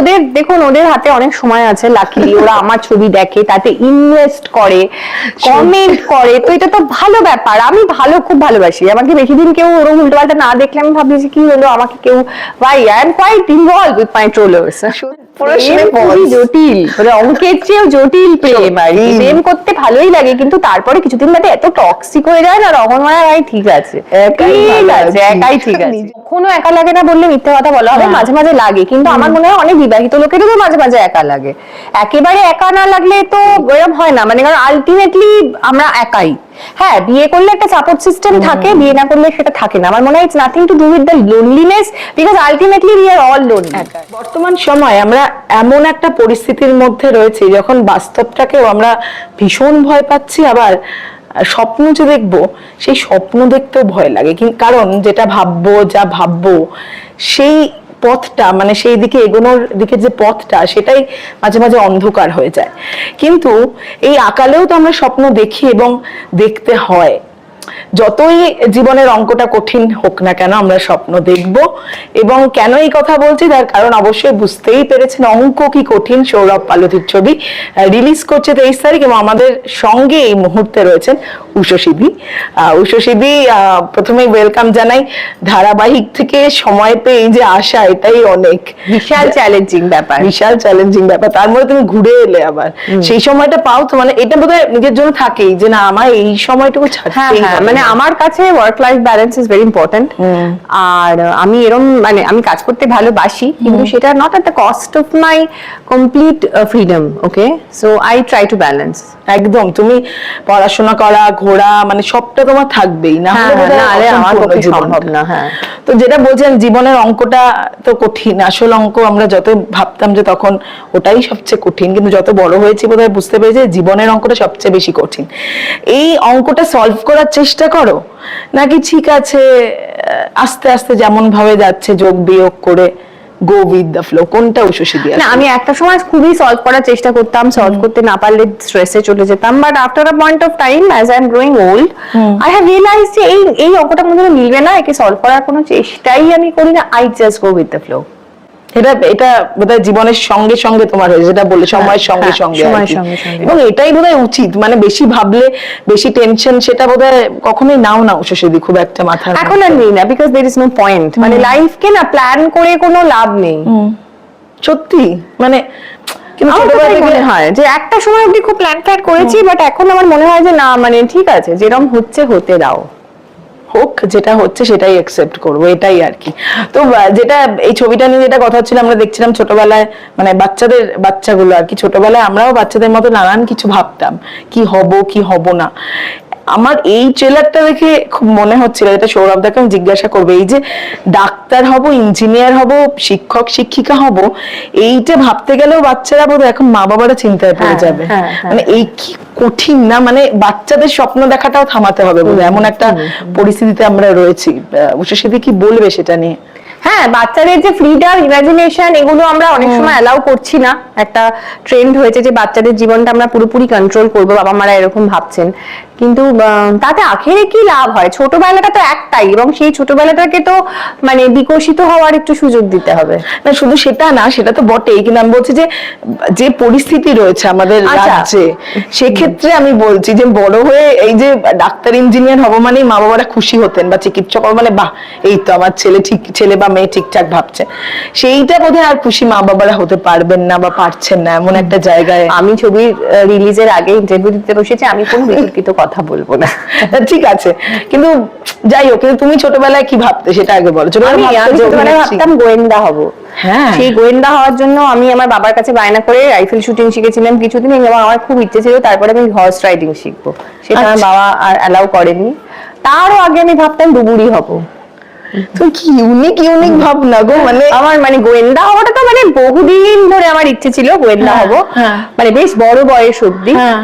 ওদের দেখুন ওদের হাতে অনেক সময় আছে লাকিলি ওরা আমার ছবি দেখে তাতে ইনভেস্ট করে কমেন্ট করে তো এটা তো ভালো ব্যাপার আমি ভালো খুব ভালোবাসি আমাকে বেশি দিন কেউ ওরকম উল্টোপাল্টা না দেখলে আমি ভাবি যে কি হলো আমাকে কেউ ভাই I am quite involve with my trollers পুরো খুবই জটিল মানে অঙ্কের চেয়েও জটিল প্রেম আর। প্রেম করতে ভালোই লাগে কিন্তু তারপরে কিছুদিন বাদে এত টক্সিক হয়ে যায় না তখন মনে হয় ভাই ঠিক আছে। একাই ঠিক আছে আছি। একাই ঠিক আছে। কখনো একা লাগে না বললে মিথ্যে কথা বলা হবে। মাঝে মাঝে লাগে কিন্তু আমার মনে হয় অনেক বিবাহিত লোকেরও তো মাঝে মাঝে একা লাগে। একেবারে একা না লাগলে তো এরকম হয় না মানে কারণ আলটিমেটলি আমরা একাই। হ্যাঁ বিয়ে করলে একটা সাপোর্ট সিস্টেম থাকে বিয়ে না করলে সেটা থাকে না। আমার মনে হয় it's nothing to do with the loneliness because ultimately we are all lonely বর্তমান সময় আমরা এমন একটা পরিস্থিতির মধ্যে রয়েছি যখন বাস্তবটাকেও আমরা ভীষণ ভয় পাচ্ছি আবার স্বপ্ন যে দেখব সেই স্বপ্ন দেখতেও ভয় লাগে। কারণ যেটা ভাববো যা ভাববো সেই পথটা মানে সেই দিকে এগোনোর দিকে যে পথটা, সেটাই মাঝে মাঝে অন্ধকার হয়ে যায়। কিন্তু এই আকালেও তো আমরা স্বপ্ন দেখি এবং দেখতে হয়। যতই জীবনের অঙ্কটা কঠিন হোক না কেন আমরা স্বপ্ন দেখব। এবং কেন এই কথা বলছি? তার কারণ অবশ্যই বুঝতেই পেরেছেন অঙ্ক কি কঠিন সৌরভ পালতির ছবি রিলিজ করছে তেইশ তারিখ এবং আমাদের সঙ্গে এই মুহূর্তে রয়েছেন উষসিধি উষসিধি প্রথমেই ওয়েলকাম জানাই। ধারাবাহিক থেকে সময় পেয়ে যে আসা এটাই অনেক। বিশাল চ্যালেঞ্জিং ব্যাপার। বিশাল চ্যালেঞ্জিং ব্যাপার। তার মধ্যে তুমি ঘুরে এলে আবার। সেই সময়টা পাও তো মানে এটা বোধহয় নিজের জন্য থাকেই যে না আমার এই সময়টুকু হ্যাঁ ছাড়তেই হ্যাঁ। মানে আমার কাছে work life balance is very important আর আমি এরম মানে আমি কাজ করতে ভালোবাসি কিন্তু সেটা not at the cost of my complete freedom okay so I try to balance একদম তুমি পড়াশোনা করা ঘোরা মানে সবটা তোমার থাকবেই না হ্যাঁ, আমার পক্ষে সম্ভব না হ্যাঁ। তো যেটা বলছেন জীবনের অঙ্কটা তো কঠিন আসল অঙ্ক আমরা যত ভাবতাম যে তখন ওটাই সবচেয়ে কঠিন কিন্তু যত বড় হয়েছি বোধহয় বুঝতে পেরেছি জীবনের অঙ্কটা সবচেয়ে বেশি কঠিন। এই অঙ্কটা সলভ করার চেষ্টা করো। নাকি ঠিক আছে আস্তে আস্তে যেমন ভাবে যাচ্ছে যোগ বিয়োগ করে গো উইথ দ্য ফ্লো কোনটা উশসী দিয়ে না আমি একটা সময় খুবই সলভ করার চেষ্টা করতাম সলভ করতে না পারলে স্ট্রেসে চলে যেতাম but after a point of time as I am growing old I have realise যে এই এই অঙ্কটা দিনও মিলবে না একে সলভ করার কোনো চেষ্টাই আমি করি না I just go with the flow এটা এটা বোধহয় জীবনের সঙ্গে সঙ্গে তোমার হয়েছে যেটা বলে সময়ের সঙ্গে হ্যাঁ, সঙ্গে সময়ের কি। সঙ্গে সঙ্গে। এবং এটাই বোধহয় উচিত মানে বেশি ভাবলে বেশি টেনশন সেটা বোধহয় কখনোই নাও না উষসী খুব একটা মাথার এখন আর নেই না because there is no point মানে লাইফকে না প্ল্যান করে কোনো লাভ নেই। সত্যি মানে মনে হয় যে একটা সময় অব্দি খুব প্ল্যান ফ্ল্যান করেছি বাট এখন আমার মনে হয় যে না মানে ঠিক আছে যেরকম হচ্ছে হতে দাও। হোক, যেটা হচ্ছে সেটাই অ্যাকসেপ্ট করব, এটাই আর কি। তো যেটা এই ছবিটা নিয়ে যেটা কথা হচ্ছিল, আমরা দেখছিলাম ছোটবেলায় মানে বাচ্চাদের, বাচ্চাগুলো আর কি, ছোটবেলায় আমরাও বাচ্চাদের মতো নানান কিছু ভাবতাম, কি হব কি হব না। আমার এই ট্রেলারটা দেখে খুব মনে হচ্ছিল এটা সৌরভদাকে আমি জিজ্ঞাসা করব এই যে ডাক্তার হব ইঞ্জিনিয়ার হব শিক্ষক শিক্ষিকা হব এইটা ভাবতে গেলেও বাচ্চারা বোধ এখন মা বাবারা চিন্তায় পড়ে হ্যাঁ, যাবে। হ্যাঁ, হ্যাঁ। মানে এই কি কঠিন না মানে বাচ্চাদের স্বপ্ন দেখাটাও থামাতে হবে বলে এমন একটা পরিস্থিতিতে আমরা রয়েছি। উষসিদি কি বলবে সেটা নিয়ে? হ্যাঁ বাচ্চাদের যে ফ্রিডম ইমাজিনেশন এগুলো আমরা অনেক সময় অ্যালাউ করছি না। একটা ট্রেন্ড হয়েছে যে বাচ্চাদের জীবনটা আমরা পুরোপুরি কন্ট্রোল করব বাবা মারা এরকম ভাবছেন। কিন্তু তাতে আখেরে কি লাভ হয়? ছোটবেলাটা তো একটাই এবং সেই ছোটবেলাটাকে তো মানে বিকশিত হওয়ার একটু সুযোগ দিতে হবে। না শুধু সেটা না সেটা তো বটেই। কিন্তু আমি বলছি যে যে পরিস্থিতি রয়েছে আমাদের আচ্ছা। রাজ্যে সেক্ষেত্রে আমি বলছি যে বড় হয়ে এই যে ডাক্তার ইঞ্জিনিয়ার হব মানে মা বাবারা খুশি হতেন বা চিকিৎসক হব মানে বাহ এই তো আমার ছেলে ঠিক ছেলে বা মেয়ে ঠিকঠাক ভাবছে। সেইটা বোধহয় আর খুশি মা বাবারা হতে পারবেন না বা পারছেন না এমন একটা জায়গায়। আমি ছবির রিলিজের আগে ইন্টারভিউ দিতে বসেছি আমি কোনো বিতর্কিত কথা বলব না। ঠিক আছে। কিন্তু যাই হোক কিন্তু তুমি ছোটবেলায় কি ভাবতে সেটা আগে বলো। আমি ছোটবেলায় ভাবতাম গোয়েন্দা হব। হ্যাঁ। সেই গোয়েন্দা হওয়ার জন্য আমি আমার বাবার কাছে বায়না করে রাইফেল শুটিং শিখেছিলাম কিছুদিন এবং আমার খুব ইচ্ছে ছিল তারপরে আমি হর্স রাইডিং শিখব। সেটা আমার আচ্ছা। বাবা আর অ্যালাউ করেনি। তারও আগে আমি ভাবতাম ডুবুরি হব। তো কি ইউনিক ইউনিক ভাবনা গো মানে আমার মানে গোয়েন্দা হওয়াটা তো মানে বহুদিন ধরে আমার ইচ্ছে ছিল গোয়েন্দা হ্যাঁ, হব। হ্যাঁ। মানে বেশ বড় বয়স অব্দি হ্যাঁ।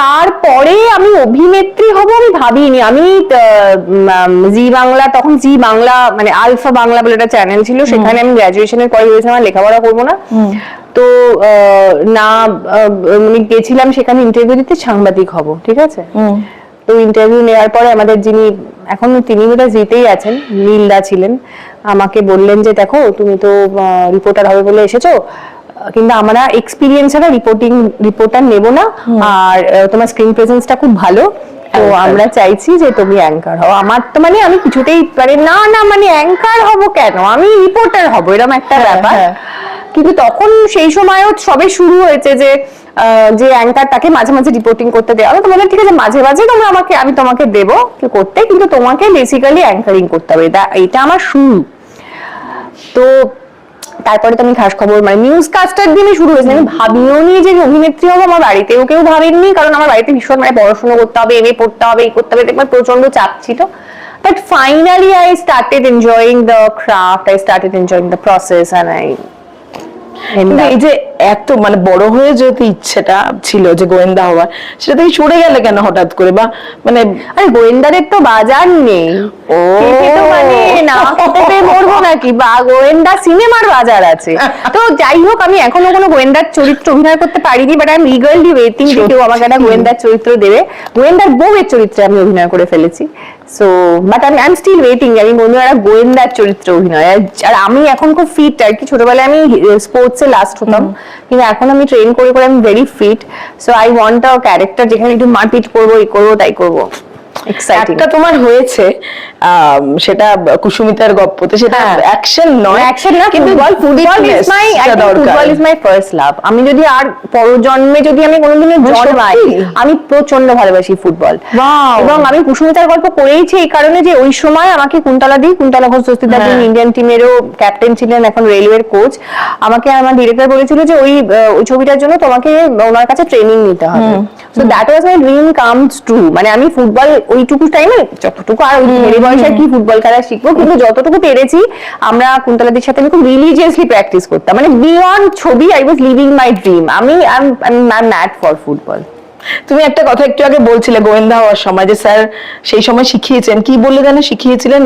তারপরে আমি অভিনেত্রী হব আমি ভাবিনি। আমি জি বাংলা তখন জি বাংলা মানে আলফা বাংলা বলে একটা চ্যানেল ছিল সেখানে আমি গ্রাজুয়েশনের পরে ভেবেছিলাম আর লেখাপড়া করব না। তো না আমি গেছিলাম সেখানে ইন্টারভিউ দিতে সাংবাদিক হব ঠিক আছে? তো ইন্টারভিউ নেওয়ার পরে আমাদের যিনি এখন তিনি বোধহয় জিতেই আছেন নীলদা ছিলেন। আমাকে বললেন যে দেখো তুমি তো রিপোর্টার হবে বলে এসেছ। কিন্তু আমরা এক্সপিরিয়েন্স ছাড়া রিপোর্টিং রিপোর্টার নেব না। আর তোমার স্ক্রিন প্রেজেন্সটা খুব ভালো। তো আমরা চাইছি যে তুমি অ্যাঙ্কার হও। আমার তো মানে আমি কিছুতেই মানে না না মানে অ্যাঙ্কার হব কেন? আমি রিপোর্টার হব এরকম একটা হ্যাঁ, ব্যাপার। হ্যাঁ। কিন্তু তখন সেই সময়ও সবে শুরু হয়েছে যে যে অ্যাঙ্কার তাকে মাঝে মাঝে রিপোর্টিং করতে দেওয়া হবে। তোমাদের ঠিক আছে মাঝে মাঝে তোমরা আমাকে আমি তোমাকে দেবো করতে। কিন্তু তোমাকে বেসিক্যালি অ্যাঙ্কারিং করতে হবে। এটা এটা আমার শুরু। তো তারপরে তো আমি খাস খবর মানে নিউজ কাস্টার দিনে শুরু হয়েছে। আমি ভাবিও নি যে অভিনেত্রী হব আমার বাড়িতেও কেউ ভাবেননি কারণ আমার বাড়িতে ভীষণ মানে পড়াশোনা করতে হবে এমএ পড়তে হবে এই করতে হবে দেখবার প্রচণ্ড চাপ ছিল। But finally I started enjoying the craft I started enjoying the process and I এই যে এত মানে বড় হয়ে যেহেতু ইচ্ছেটা ছিল যে গোয়েন্দা হওয়ার সেটা থেকে সরে গেলে কেন হঠাৎ করে? বা মানে আরে গোয়েন্দাদের তো বাজার নেই। মানে সিনেমার বাজার আছে। তো যাই হোক আমি এখনও কোনো গোয়েন্দার চরিত্র অভিনয় করতে পারিনি বাট ইগারলি ওয়েটিং যে কেউ আমাকে একটা গোয়েন্দার চরিত্র দেবে। গোয়েন্দার বউয়ের চরিত্রে আমি অভিনয় করে ফেলেছি। সো বাট আমি আই এম স্টিল ওয়েটিং আমি বন্ধু একটা গোয়েন্দার চরিত্র অভিনয়। আর আমি এখন খুব ফিট আর কি ছোটবেলায় আমি স্পোর্টসে লাস্ট হতাম। কিন্তু এখন আমি ট্রেন করে করে আমি very fit so I want a character যেখানে একটু মারপিট করব এই করব তাই করব। একটা তোমার হয়েছে সেটা কুসুমিতার গপ্পতে সেটা হ্যাঁ। অ্যাকশন নয় অ্যাকশন না কিন্তু বল football is my football is my first love আমি যদি আর পরজন্মে যদি আমি কোনোদিনও মানে জন্মাই? আমি প্রচণ্ড ভালোবাসি ফুটবল এবং আমি কুসুমিতার গল্প করেইছি এই কারণে যে ওই সময় আমাকে কুন্তলা দি কুন্তলা ঘোষ দস্তিদার হ্যাঁ। ইন্ডিয়ান টিমেরও ক্যাপ্টেন ছিলেন এখন রেলওয়ের কোচ আমাকে আমার ডিরেক্টর বলেছিল যে ওই ওই ছবিটার জন্য তোমাকে ওনার কাছে ট্রেনিং নিতে হবে। So that was my dream comes true মানে আমি ফুটবল ওইটুকু টাইমে যতটুকু আর ওই মেরে বয়সে কি ফুটবল খেলা শিখব কিন্তু যতটুকু পেরেছি আমরা কুন্তলাদের সাথে আমি খুব রিলিজিয়াসলি প্র্যাকটিস করতাম। মানে বিয়ন্ড ছবি I was living my dream আমি I am mad for football তুমি একটা কথা একটু আগে বলছিলে গোয়েন্দা হওয়ার সময় যে স্যার সেই সময় শিখিয়েছেন। কি বললে জানো? শিখিয়েছিলেন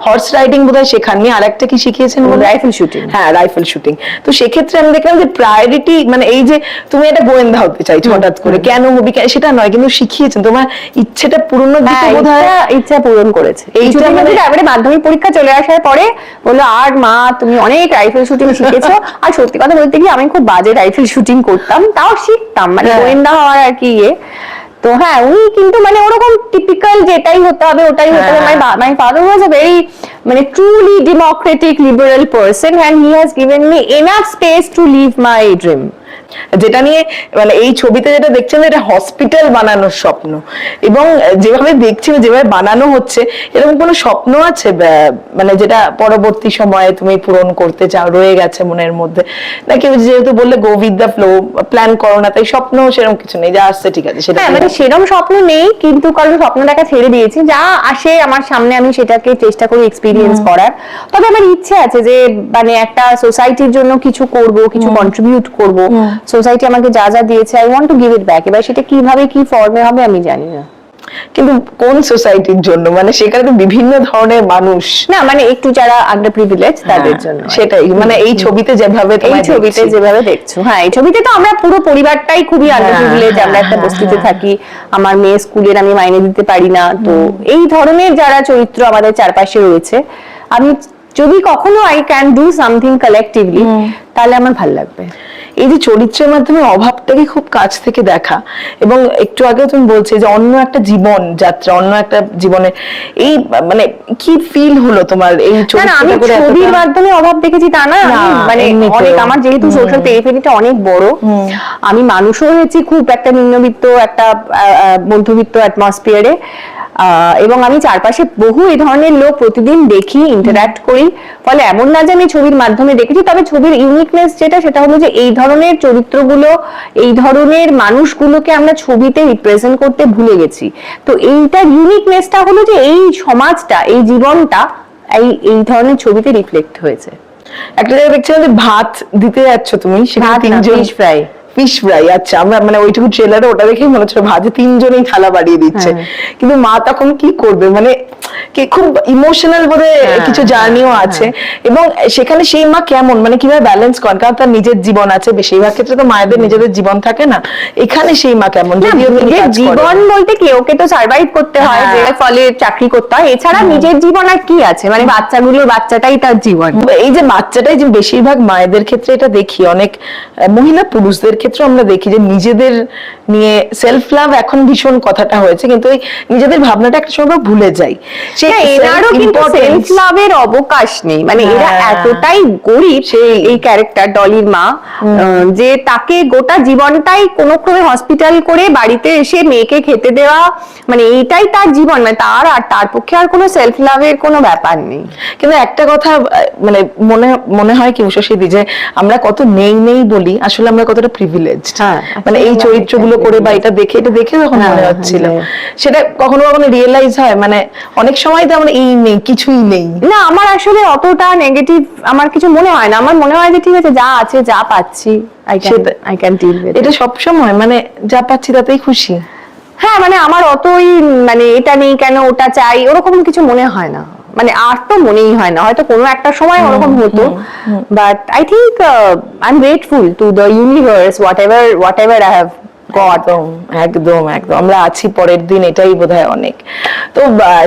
হর্স রাইডিং বোধহয় শেখাননি আর একটা কি শিখিয়েছেন রাইফেল শুটিং হ্যাঁ রাইফেল শুটিং তো সেক্ষেত্রে আমি দেখলাম যে প্রায়োরিটি মানে এই যে তুমি একটা গোয়েন্দা হতে চাইছো হঠাৎ করে। কেন হবি কেন- সেটা নয় কিন্তু শিখিয়েছেন। তোমার ইচ্ছেটা পূরণের দিকে হ্যাঁ বোধ হয় ইচ্ছা- পূরণ করেছে। এই এইটা মানে- তারপরে মাধ্যমিক পরীক্ষা চলে আসার পরে বলল আর মা তুমি অনেক রাইফেল শুটিং শিখেছো। আর সত্যি কথা বলতে কি আমি খুব বাজে রাইফেল শুটিং করতাম তাও শিখতাম। মানে হ্যাঁ। গোয়েন্দা হওয়ার আর কি ইয়ে তো হ্যাঁ উনি কিন্তু মানে ওরকম টিপিক্যাল যেটাই হতে হবে ওটাই হতে হবে। হ্যাঁ। My my father was a very মানে truly democratic liberal person and he has given me enough space to live my dream যেটা নিয়ে মানে এই ছবিতে যেটা দেখছেন এটা হসপিটাল বানানোর স্বপ্ন। এবং যেভাবে দেখছেন যেভাবে বানানো হচ্ছে এরকম কোনো স্বপ্ন আছে মানে যেটা পরবর্তী সময়ে তুমি পূরণ করতে চাও রয়ে গেছে মনের মধ্যে? নাকি যেহেতু বললে go with the flow plan করো না তাই স্বপ্ন সেরকম কিছু নেই যা আসছে ঠিক আছে সেটা হ্যাঁ মানে সেরকম স্বপ্ন নেই কিন্তু কারণ স্বপ্ন দেখা ছেড়ে দিয়েছি যা আসে আমার সামনে আমি সেটাকে চেষ্টা করি এক্সপিরিয়েন্স করার। তবে আমার ইচ্ছে আছে যে মানে একটা সোসাইটির জন্য কিছু করব কিছু কন্ট্রিবিউট করব। সোসাইটি আমাকে যা যা দিয়েছে I want to give it back এবার সেটা কীভাবে কি ফর্মে হবে আমি জানি না। কিন্তু কোন সোসাইটির জন্য? মানে সেখানে তো বিভিন্ন ধরনের মানুষ। না মানে একটু যারা আন্ডার প্রিভিলেজ তাদের হ্যাঁ, জন্য। সেটাই। মানে এই ছবিতে যেভাবে এই ছবিতে যেভাবে দেখছ। হ্যাঁ এই ছবিতে তো আমরা পুরো পরিবারটাই খুবই আন্ডার প্রিভিলেজ আমরা একটা হ্যাঁ, বস্তিতে থাকি। আমার মেয়ে স্কুলের আমি মাইনে দিতে পারি না। তো এই ধরনের যারা চরিত্র আমাদের চারপাশে রয়েছে আমি যদি কখনো I can do something collectively তাহলে আমার ভালো লাগবে। এই যে চরিত্রের মাধ্যমে অভাবটাকে খুব কাছ থেকে দেখা। এবং একটু আগেও তুমি বলছে যে অন্য একটা জীবন যাত্রা অন্য একটা জীবনে এই মানে কি ফিল হলো তোমার এই আমি ছবির মাধ্যমে অভাব দেখেছি তা না মানে অনেক আমার যেহেতু সোশ্যাল পেরিফেরিটা অনেক বড় আমি মানুষও হয়েছি খুব একটা নিম্নবিত্ত একটা মধ্যবিত্ত অ্যাটমসফিয়ারে এবং আমি চারপাশে বহু এই ধরনের লোক প্রতিদিন দেখি ইন্টারঅ্যাক্ট করি। ফলে এমন না যে আমি ছবির মাধ্যমে দেখেছি তবে ছবির ইউনিকনেস যেটা সেটা হলো যে এই ধরনের চরিত্রগুলো এই ধরনের মানুষগুলোকে আমরা ছবিতে রিপ্রেজেন্ট করতে ভুলে গেছি। তো এইটার ইউনিকনেসটা হলো যে এই সমাজটা এই জীবনটা এই এই ধরনের ছবিতে রিফ্লেক্ট হয়েছে। একটা জায়গায় দেখছিলাম যে ভাত দিতে যাচ্ছ তুমি সেখানে তিনজন fry. ফিশ ফ্রাই আচ্ছা আমরা মানে ওইটুকু ট্রেলারে ওটা দেখেই মনে হচ্ছিল ভাজে তিনজনেই থালা বাড়িয়ে দিচ্ছে। হ্যাঁ। কিন্তু মা তখন কি করবে? মানে কি খুব ইমোশনাল বোধে হ্যাঁ, কিছু জার্নিও আছে। এবং সেখানে সেই মা কেমন? মানে কীভাবে ব্যালেন্স করেন? কারণ তার নিজের জীবন আছে বেশিরভাগ ক্ষেত্রে তো মায়েদের নিজেদের জীবন থাকে না। এখানে সেই মা কেমন? জীবন বলতে কি ওকে তো সার্ভাইভ করতে হয় যে হ্যাঁ। ফলে চাকরি করতে হয়। এছাড়া নিজের জীবন আর কি আছে? মানে বাচ্চাগুলোর বাচ্চাটাই তার জীবন। এই যে বাচ্চাটাই যে বেশিরভাগ মায়েদের ক্ষেত্রে এটা দেখি অনেক মহিলা পুরুষদের ক্ষেত্রে আমরা দেখি যে নিজেদের নিয়ে সেলফ লাভ এখন ভীষণ কথাটা হয়েছে কিন্তু ওই নিজেদের ভাবনাটা একটা সময় ভুলে যাই। সেই হ্যাঁ, এনারও কিন্তু সেলফ লাভের অবকাশ নেই। মানে এরা হ্যাঁ। এতটাই গরিব সেই। এই ক্যারেক্টার ডলির মা যে তাকে গোটা জীবনটাই কোনো ক্রমে হসপিটাল করে বাড়িতে এসে মেয়েকে খেতে দেওয়া মানে এইটাই তার জীবন। মানে তার আর তার পক্ষে আর কোনো সেলফ লাভের কোনো ব্যাপার নেই। কিন্তু একটা কথা মানে মনে মনে হয় কি উষসীদি যে আমরা কত নেই নেই বলি আসলে আমরা কতটা প্রিভিলেজ হ্যাঁ, মানে এই চরিত্রগুলো করে বা এটা দেখে এটা দেখে যখন হ্যাঁ, মনে হচ্ছিল হ্যাঁ। সেটা কখনো কখনো রিয়েলাইজ হয় মানে অনেক সময় তো আমরা এই নেই কিছুই নেই। না আমার আসলে অতটা নেগেটিভ আমার কিছু মনে হয় না। আমার মনে হয় যে ঠিক আছে যা আছে যা পাচ্ছি I can I can deal with এটা সব সময় মানে যা পাচ্ছি তাতেই খুশি। হ্যাঁ মানে আমার অতই মানে এটা নেই কেন ওটা চাই ওরকম কিছু মনে হয় না। মানে আর তো মনেই হয় না। হয়তো কোনো একটা সময় ওরকম হতো but I think I am grateful to the universe whatever whatever I have একদম একদম একদম। আমরা আছি পরের দিন এটাই বোধহয় অনেক। তো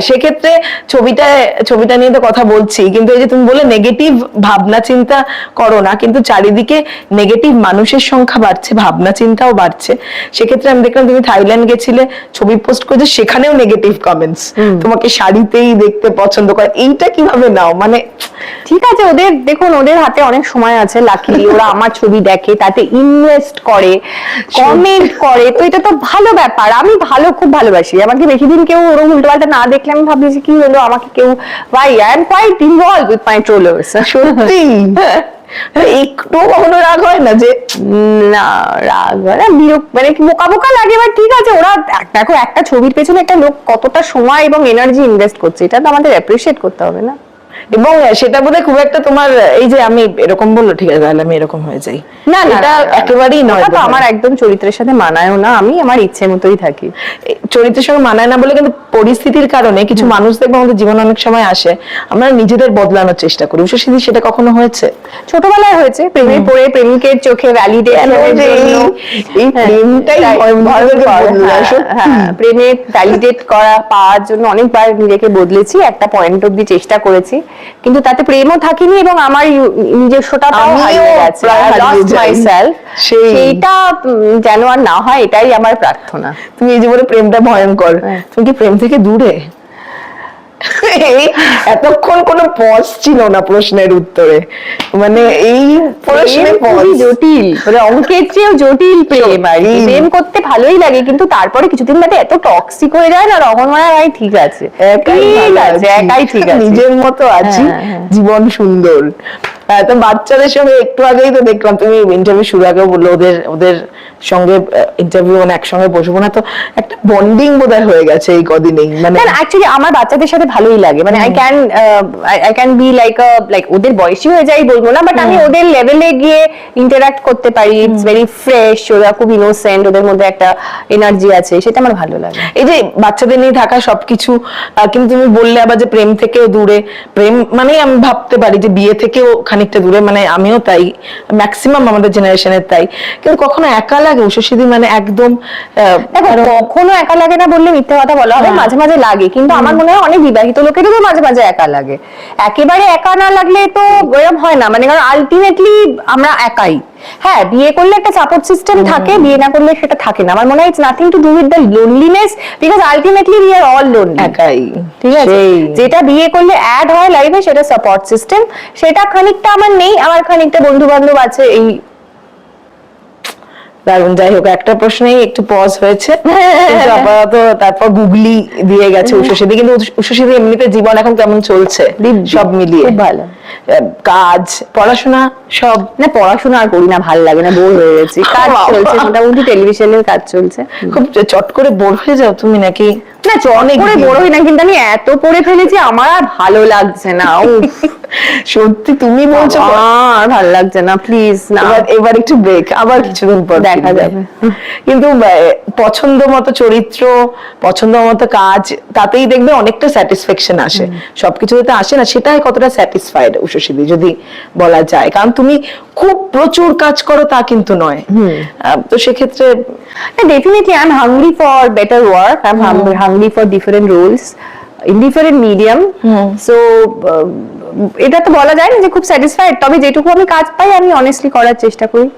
সেক্ষেত্রে ছবিটা ছবিটা নিয়ে তো কথা বলছি কিন্তু এই যে তুমি বলে নেগেটিভ ভাবনা চিন্তা করো না কিন্তু চারিদিকে নেগেটিভ মানুষের সংখ্যা বাড়ছে ভাবনা চিন্তাও বাড়ছে। সেক্ষেত্রে আমি দেখলাম তুমি থাইল্যান্ড গেছিলে ছবি পোস্ট করেছ সেখানেও নেগেটিভ কমেন্টস তোমাকে শাড়িতেই দেখতে পছন্দ করে। এইটা কীভাবে নাও? মানে ঠিক আছে ওদের দেখুন ওদের হাতে অনেক সময় আছে লাকি ওরা আমার ছবি দেখে তাতে ইনভেস্ট করে কমেন্ট করে তো এটা তো ভালো ব্যাপার। আমি ভালো খুব ভালোবাসি। আমাকে বেশি দিন কেউ ওরকম উল্টোপাল্টা না দেখলে আমি ভাবছি যে কি হলো আমাকে কেউ ভাই I am quite involve with my trollers সত্যি? একটু কখনো রাগ হয় না যে না রাগ হয় না বিরক্ত মানে বোকা বোকা লাগে এবার ঠিক আছে ওরা দেখো একটা ছবির পেছনে একটা লোক কতটা সময় এবং এনার্জি ইনভেস্ট করছে এটা তো আমাদের অ্যাপ্রিসিয়েট করতে হবে না। এবং সেটা বোধহয় খুব একটা তোমার এই যে আমি এরকম বলল ঠিক আছে তাহলে আমি এরকম হয়ে যাই। না না এটা। একেবারেই নয় তো আমার একদম চরিত্রের সাথে মানায়ও না আমি আমার ইচ্ছে মতোই থাকি। চরিত্রের সঙ্গে মানায় না বলে কিন্তু পরিস্থিতির কারণে কিছু মানুষ দেখবে আমাদের জীবনে অনেক সময় আসে আমরা নিজেদের বদলানোর চেষ্টা করি। উষসিদি সেটা কখনো হয়েছে? ছোটবেলায় হয়েছে প্রেমে পড়ে প্রেমিকের চোখে ভ্যালিডেট কেন যে এই- এই প্রেমটাই সত্যি। হ্যাঁ, প্রেমে ভ্যালিডেট করা পাওয়ার জন্য অনেকবার নিজেকে বদলেছি একটা পয়েন্ট অব্দি চেষ্টা করেছি। কিন্তু তাতে প্রেমও থাকেনি এবং আমার নিজস্বটা নিজস্বতাটাও হারিয়ে গেছে। সেইটা যেন আর না হয় এটাই আমার প্রার্থনা তুমি এই যে বলে প্রেমটা ভয়ঙ্কর হ্যাঁ। তুমি কি প্রেম থেকে দূরে এতক্ষণ কোনো পজ ছিল না প্রশ্নের উত্তরে। মানে এই প্রশ্নে পজ জটিল। মানে অঙ্কের চেয়েও জটিল প্রেম আর প্রেম করতে ভালোই লাগে কিন্তু তারপরে কিছুদিন বাদে এত টক্সিক হয়ে যায় না তখন মনে হয় ভাই ঠিক আছে। একাই ঠিক আছে একাই ঠিক আছে। নিজের মতো আছি হ্যাঁ, হ্যাঁ। জীবন সুন্দর। হ্যাঁ, তো বাচ্চাদের সঙ্গে একটু আগেই তো দেখলাম তুমি ইন্টারভিউ শুরু আগে বলল ওদের ওদের সঙ্গে ইন্টারভিউ মানে একসঙ্গে বসবো না তো একটা বন্ডিং বোধহয় হয়ে গেছে এই কদিনেই। মানে অ্যাকচুয়ালি আমার বাচ্চাদের সাথে ভালোই লাগে। মানে I can I can be like like ওদের বয়সী হয়ে যাই বলব না বাট আমি ওদের লেভেলে গিয়ে ইন্টারাক্ট করতে পারি। ইটস ভেরি ফ্রেশ ওরা খুব ইনোসেন্ট ওদের মধ্যে একটা এনার্জি আছে সেটা আমার ভালো লাগে। এই যে বাচ্চাদের নিয়ে থাকা সবকিছু কিন্তু তুমি বললে আবার যে প্রেম থেকেও দূরে প্রেম মানে আমি ভাবতে পারি যে বিয়ে থেকেও খানিকটা দূরে মানে আমিও তাই ম্যাক্সিমাম আমাদের জেনারেশনের তাই। কিন্তু কখনো একা লাগে উষসিদি মানে একদম কখনো একা লাগে না বললে মিথ্যে কথা বলা হবে হ্যাঁ। মাঝে মাঝে লাগে কিন্তু আমার মনে হয় অনেক বিবাহিত লোকেরও তো মাঝে মাঝে একা লাগে। একেবারে একা না লাগলে তো এরকম হয় না মানে কারণ আলটিমেটলি আমরা একাই। হ্যাঁ বিয়ে করলে একটা সাপোর্ট সিস্টেম থাকে বিয়ে না করলে সেটা থাকে না। আমার মনে হয় it's nothing to do with the loneliness because ultimately we are all lonely একাই। ঠিক আছে? যেটা বিয়ে করলে অ্যাড হয় লাইফে সেটা সাপোর্ট সিস্টেম সেটা খানিকটা আমার নেই আমার খানিকটা বন্ধু বান্ধব আছে এই দারুণ যাই হোক একটা প্রশ্নেই একটু পজ হয়েছে। কিন্তু আপাতত তারপর গুগলি দিয়ে গেছে উষসিদি কিন্তু উষসিদি এমনিতে জীবন এখন কেমন চলছে। সব মিলিয়ে। খুব ভালো। কাজ পড়াশোনা সব। না পড়াশোনা আর করি না ভালো লাগে না বোর হয়ে গেছি। কাজ চলছে মোটামুটি টেলিভিশনের কাজ চলছে। খুব চট করে বোর হয়ে যাও তুমি নাকি? না অনেক করে হই না কিন্তু আমি এত পড়ে ফেলেছি আমার আর ভালো লাগছে না সত্যি তুমি বলছো আমার ভালো লাগছে না প্লিজ না। এবার একটু ব্রেক আবার কিছুদিন পর দেখা যাবে। কিন্তু পছন্দ মতো চরিত্র পছন্দ মতো কাজ তাতেই দেখবে অনেকটা স্যাটিসফ্যাকশন আসে। সবকিছু সবকিছুতে আসে না সেটাই কতটা স্যাটিসফাইড উষসিদি যদি বলা যায়। কারণ তুমি খুব প্রচুর কাজ করো তা কিন্তু নয়। তো সেক্ষেত্রে definitely i'm hungry for better work. I'm hung- hungry for different roles in different medium. so uh, এটা তো বলা যায় না যে খুব স্যাটিসফাইড তবে যেটুকু আমি কাজ পাই আমি অনেস্টলি করার চেষ্টা করি।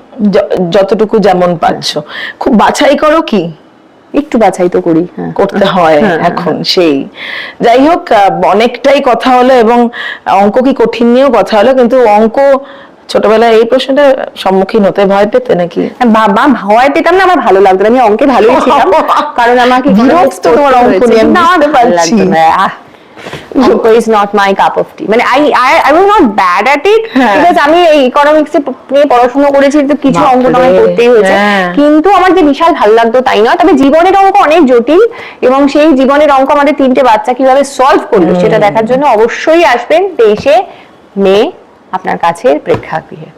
যতটুকু যেমন পাচ্ছ। খুব বাছাই করো কি? একটু বাছাই তো করি হ্যাঁ। করতে হয় হ্যাঁ, এখন সেই। যাই হোক অনেকটাই কথা হলো এবং অঙ্ক কি কঠিন নিয়েও কথা হলো কিন্তু অঙ্ক ছোটবেলায় এই প্রশ্নটা সম্মুখীন হতে ভয় পেতে নাকি? বাবা ভয় পেতাম না আমার ভালো লাগতো না। আমি অঙ্কে ভালোই ছিলাম। কারণ আমাকে বিরক্ত তোমার অঙ্ক নিয়ে, বুঝতে পারছি। অঙ্ক is not my cup of tea মানে I I I was not bad at it. Because আমি এই ইকোনমিক্স এ নিয়ে পড়াশোনা করেছি তো কিছু অঙ্ক তো আমায় করতেই হয়েছে। হ্যাঁ। কিন্তু আমার যে বিশাল ভালো লাগতো তাই নয়। তবে জীবনের অঙ্ক অনেক জটিল এবং সেই জীবনের অঙ্ক আমাদের তিনটে বাচ্চা কীভাবে সলভ করল সেটা দেখার জন্য অবশ্যই আসবেন তেইশে মে আপনার কাছের প্রেক্ষাগৃহে।